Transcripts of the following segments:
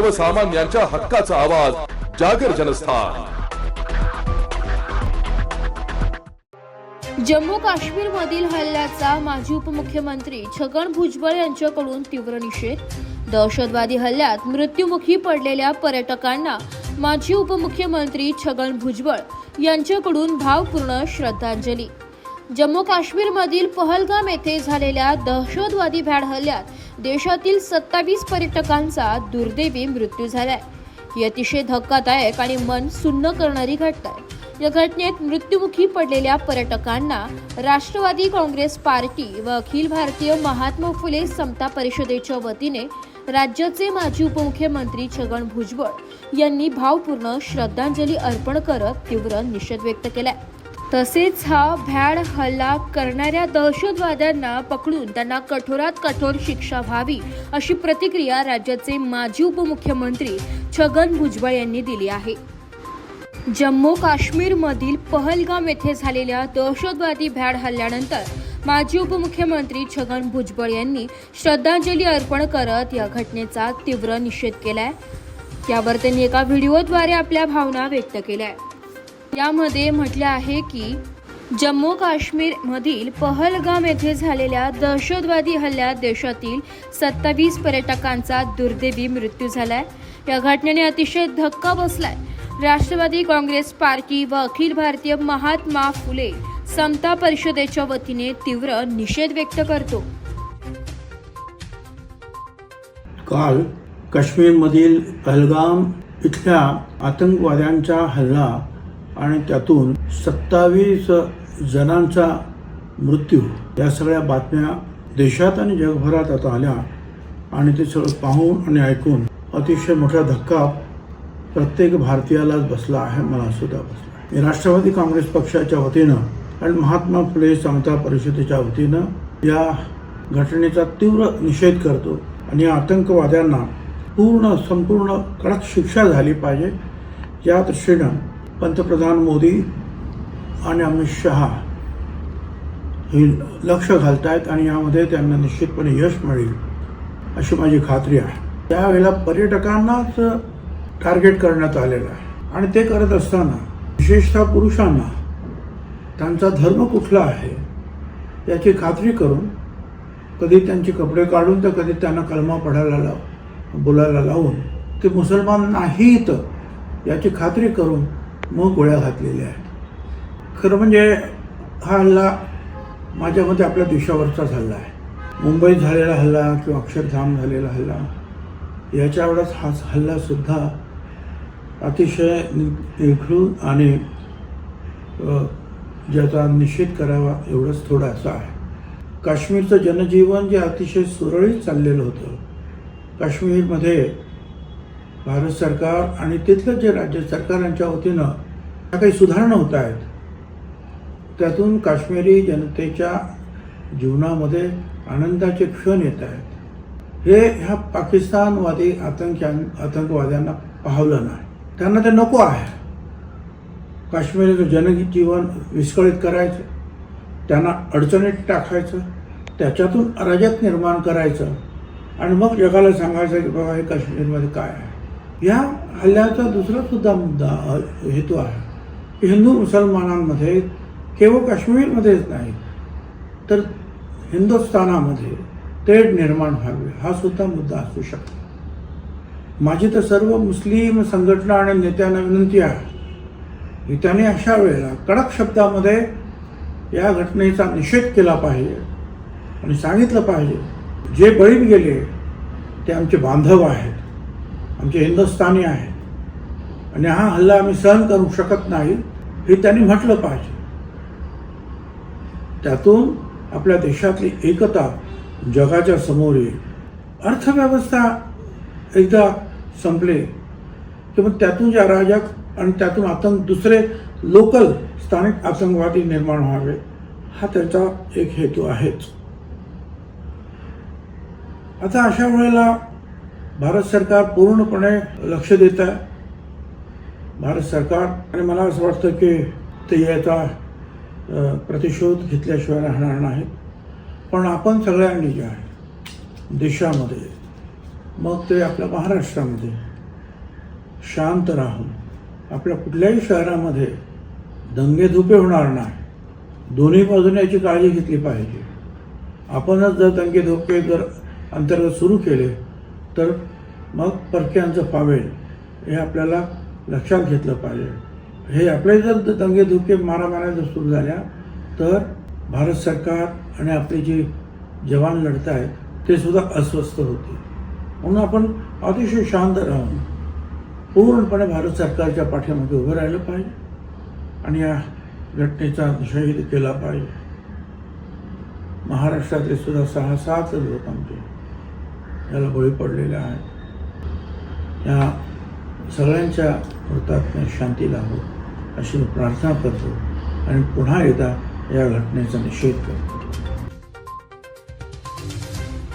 सर्वसामान्यांच्या हक्काचा आवाज जागर जनस्थान. जम्मू काश्मीर मधील हल्ल्याचा माजी उपमुख्यमंत्री छगन भुजबळ यांच्याकडून तीव्र निषेध. दहशतवादी हल्ल्यात मृत्युमुखी पडलेल्या पर्यटकांना माजी उपमुख्यमंत्री छगन भुजबळ यांच्याकडून भावपूर्ण श्रद्धांजली. जम्मू काश्मीरमधील पहलगाम येथे झालेल्या दहशतवादी भ्याड हल्ल्यात देशातील सत्तावीस पर्यटकांचा दुर्दैवी मृत्यू झालाय. ही अतिशय धक्कादायक आणि मन सुन्न करणारी घटना आहे. या घटनेत मृत्युमुखी पडलेल्या पर्यटकांना राष्ट्रवादी काँग्रेस पार्टी व अखिल भारतीय महात्मा फुले समता परिषदेच्या वतीने राज्याचे माजी उपमुख्यमंत्री छगन भुजबळ यांनी भावपूर्ण श्रद्धांजली अर्पण करत तीव्र निषेध व्यक्त केलाय. तसेच हा भ्याड हल्ला करणाऱ्या दहशतवाद्यांना पकडून त्यांना कठोरात कठोर शिक्षा व्हावी अशी प्रतिक्रिया राज्याचे माजी उपमुख्यमंत्री छगन भुजबळ यांनी दिली आहे. जम्मू काश्मीरमधील पहलगाम येथे झालेल्या दहशतवादी भ्याड हल्ल्यानंतर माजी उपमुख्यमंत्री छगन भुजबळ यांनी श्रद्धांजली अर्पण करत या घटनेचा तीव्र निषेध केलाय. यावर त्यांनी एका व्हिडिओद्वारे आपल्या भावना व्यक्त केल्या. यामध्ये म्हटले आहे की जम्मू काश्मीर मधील पहलगाम येथे झालेल्या दहशतवादी हल्ल्यात देशातील सत्तावीस पर्यटकांचा दुर्दैवी मृत्यू झालाय. या घटनेने अतिशय धक्का बसलाय. राष्ट्रवादी काँग्रेस पार्टी व अखिल भारतीय महात्मा फुले समता परिषदेच्या वतीने तीव्र निषेध व्यक्त करतो. काल काश्मीरमधील पहलगाम इथल्या आतंकवाद्यांचा हल्ला आणि त्यातून सत्तावीस जणांचा मृत्यू. या सगळ्या बातम्या देशात आणि जगभरात आता आल्या आणि ते सगळं पाहून आणि ऐकून अतिशय मोठा धक्का प्रत्येक भारतीयालाच बसला आहे मला सुद्धा बसला मी राष्ट्रवादी काँग्रेस पक्षाच्या वतीनं आणि महात्मा फुले समता परिषदेच्या वतीनं या घटनेचा तीव्र निषेध करतो आणि या आतंकवाद्यांना पूर्ण संपूर्ण कडक शिक्षा झाली पाहिजे. या दृष्टीनं पंतप्रधान मोदी आणि अमित शहा हे लक्ष घालत आहेत आणि यामध्ये त्यांना निश्चितपणे यश मिळेल अशी माझी खात्री आहे. त्यावेळेला पर्यटकांनाच टार्गेट करण्यात आलेलं आहे. आणि ते करत असताना विशेषतः पुरुषांना त्यांचा धर्म कुठला आहे याची खात्री करून कधी त्यांचे कपडे काढून तर कधी त्यांना कलमा पडायला लाव बोलायला लावून ते मुसलमान नाहीत याची खात्री करून मग गोळ्या घातलेल्या आहेत. खरं म्हणजे हा हल्ला माझ्या मते आपल्या देशावरचाच हल्ला आहे. मुंबईत झालेला हल्ला किंवा अक्षरधाम झालेला हल्ला याच्या वेळेस हा हल्लासुद्धा अतिशय निखळून आणि ज्याचा निषेध करावा एवढंच थोडासा आहे. काश्मीरचं जनजीवन जे अतिशय सुरळीत चाललेलं होतं काश्मीरमध्ये भारत सरकार आणि तिथलं जे राज्य सरकारांच्या वतीनं ज्या काही सुधारणा होत आहेत त्यातून काश्मीरी जनतेच्या जीवनामध्ये आनंदाचे क्षण येत आहेत. हे ह्या पाकिस्तानवादी आतंक्यां आतंकवाद्यांना पाहवलं नाही. त्यांना ते नको आहे. काश्मीरचं जनजीवन विस्कळीत करायचं त्यांना अडचणीत टाकायचं त्याच्यातून अराजक निर्माण करायचं आणि मग जगाला सांगायचं की बाबा हे काश्मीरमध्ये काय आहे? या हल्ल्याचा दुसरा सुद्धा मुद्दा हेतू आहे. की हिंदू मुसलमानांमध्ये केवळ काश्मीरमध्येच नाही तर हिंदुस्थानामध्ये तेढ निर्माण व्हावी हा सुद्धा मुद्दा असू शकतो. माझी तर सर्व मुस्लिम संघटना आणि नेत्यांना विनंती आहे की त्यांनी अशा वेळेला कडक शब्दामध्ये या घटनेचा निषेध केला पाहिजे आणि सांगितलं पाहिजे. जे बळी गेले ते आमचे बांधव आहेत. आमचे हिंदुस्थानी आहेत. आणि हा हल्ला आम्ही सहन करू शकत नाही हे त्यांनी म्हटलं पाहिजे. त्यातून आपल्या देशातली एकता जगाच्या समोर येईल. अर्थव्यवस्था एकदा संपले की मग त्यातून ज्या राजक आणि त्यातून आतंक दुसरे लोकल स्थानिक आतंकवादी निर्माण व्हावे हा त्याचा एक हेतू आहेच. आता अशा वेळेला भारत सरकार पूर्णपणे लक्ष देत आहे. भारत सरकार आणि मला असं वाटतं की ते याचा प्रतिशोध घेतल्याशिवाय राहणार नाही पण आपण सगळ्यांनी जे आहे देशामध्ये मग ते आपल्या महाराष्ट्रामध्ये शांत राहून आपल्या कुठल्याही शहरामध्ये दंगेधुपे होणार नाही. दोन्ही बाजूने याची काळजी घेतली पाहिजे. आपणच जर दंगेधुपे जर अंतर्गत सुरू केले तर मग परक्यांचं पावेल हे आपल्याला लक्षात घेतलं पाहिजे. हे आपले जर दंगेधुके मारामाऱ्या जर सुरू झाल्या तर भारत सरकार आणि आपले जे जवान लढत आहेत ते सुद्धा अस्वस्थ होते म्हणून आपण अतिशय शांत राहून पूर्णपणे भारत सरकारच्या पाठीमागे उभं राहिलं पाहिजे आणि या घटनेचा निषेध केला पाहिजे. महाराष्ट्रातले सुद्धा सहा सात लोक आमचे याला बळी पडलेल्या आहेत या सगळ्यांच्या मृतात्म्या शांती लाभो अशी प्रार्थना करतो आणि पुन्हा एकदा या घटनेचा निषेध करतो.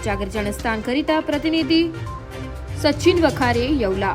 जागर जनस्थानकरिता प्रतिनिधी सचिन वखारे येवला.